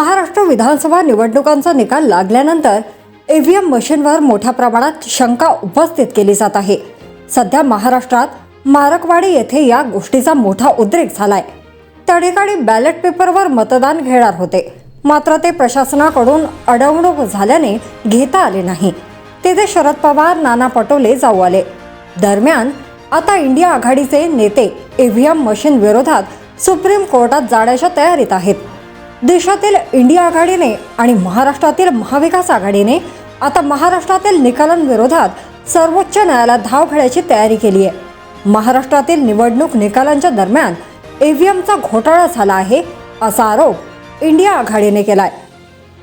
महाराष्ट्र विधानसभा निवडणुकांचा निकाल लागल्यानंतर ईव्हीएम मशीनवर मोठ्या प्रमाणात शंका उपस्थित केली जात आहे. सध्या महाराष्ट्रात मारकवाडी येथे या गोष्टीचा मोठा उद्रेक झालाय. त्या ठिकाणी बॅलेट पेपरवर मतदान घेणार होते. मात्र ते प्रशासनाकडून अडवणूक झाल्याने घेता आले नाही. तेथे शरद पवार नाना पटोले जाऊ आले. दरम्यान आता इंडिया आघाडीचे नेते ईव्हीएम मशीन विरोधात सुप्रीम कोर्टात जाण्याच्या तयारीत आहेत. देशातील इंडिया आघाडीने आणि महाराष्ट्रातील महाविकास आघाडीने आता महाराष्ट्रातील निकालांविरोधात सर्वोच्च न्यायालयात धाव घेण्याची तयारी केली आहे. महाराष्ट्रातील निवडणूक निकालांच्या दरम्यान ईव्हीएमचा घोटाळा झाला आहे असा आरोप इंडिया आघाडीने केलाय.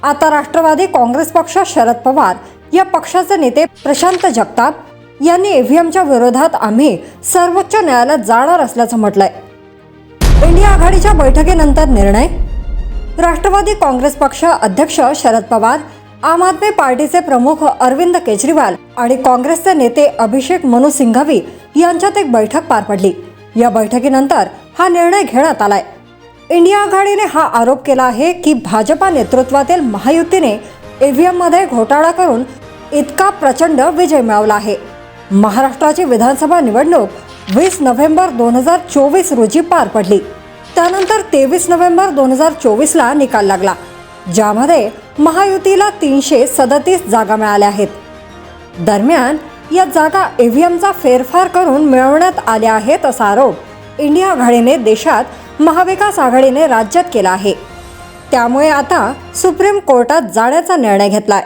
आता राष्ट्रवादी काँग्रेस पक्ष शरद पवार या पक्षाचे नेते प्रशांत जगताप यांनी ईव्हीएमच्या विरोधात आम्ही सर्वोच्च न्यायालयात जाणार असल्याचं म्हटलंय. इंडिया आघाडीच्या बैठकीनंतर निर्णय राष्ट्रवादी काँग्रेस पक्ष अध्यक्ष शरद पवार आम आदमी पार्टीचे प्रमुख अरविंद केजरीवाल आणि काँग्रेसचे नेते अभिषेक मनु सिंघवी यांच्यात एक बैठक पार पडली. या बैठकीनंतर हा निर्णय घेण्यात आलाय. इंडिया आघाडीने हा आरोप केला आहे की भाजपा नेतृत्वातील महायुतीने ईव्हीएममध्ये घोटाळा करून इतका प्रचंड विजय मिळवला आहे. महाराष्ट्राची विधानसभा निवडणूक वीस नोव्हेंबर दोन हजार चोवीस रोजी पार पडली. त्यानंतर तेवीस नोव्हेंबर दोन हजार चोवीसला निकाल लागला ज्यामध्ये महायुतीला तीनशे सदतीस जागा मिळाल्या आहेत. दरम्यान या जागा ईव्हीएमचा फेरफार करून मिळवण्यात आल्या आहेत असा आरोप इंडिया आघाडीने देशात महाविकास आघाडीने राज्यात केला आहे. त्यामुळे आता सुप्रीम कोर्टात जाण्याचा निर्णय घेतलाय.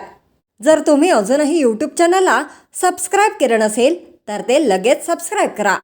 जर तुम्ही अजूनही यूट्यूब चॅनलला सबस्क्राईब केलं नसेल तर ते लगेच सबस्क्राईब करा.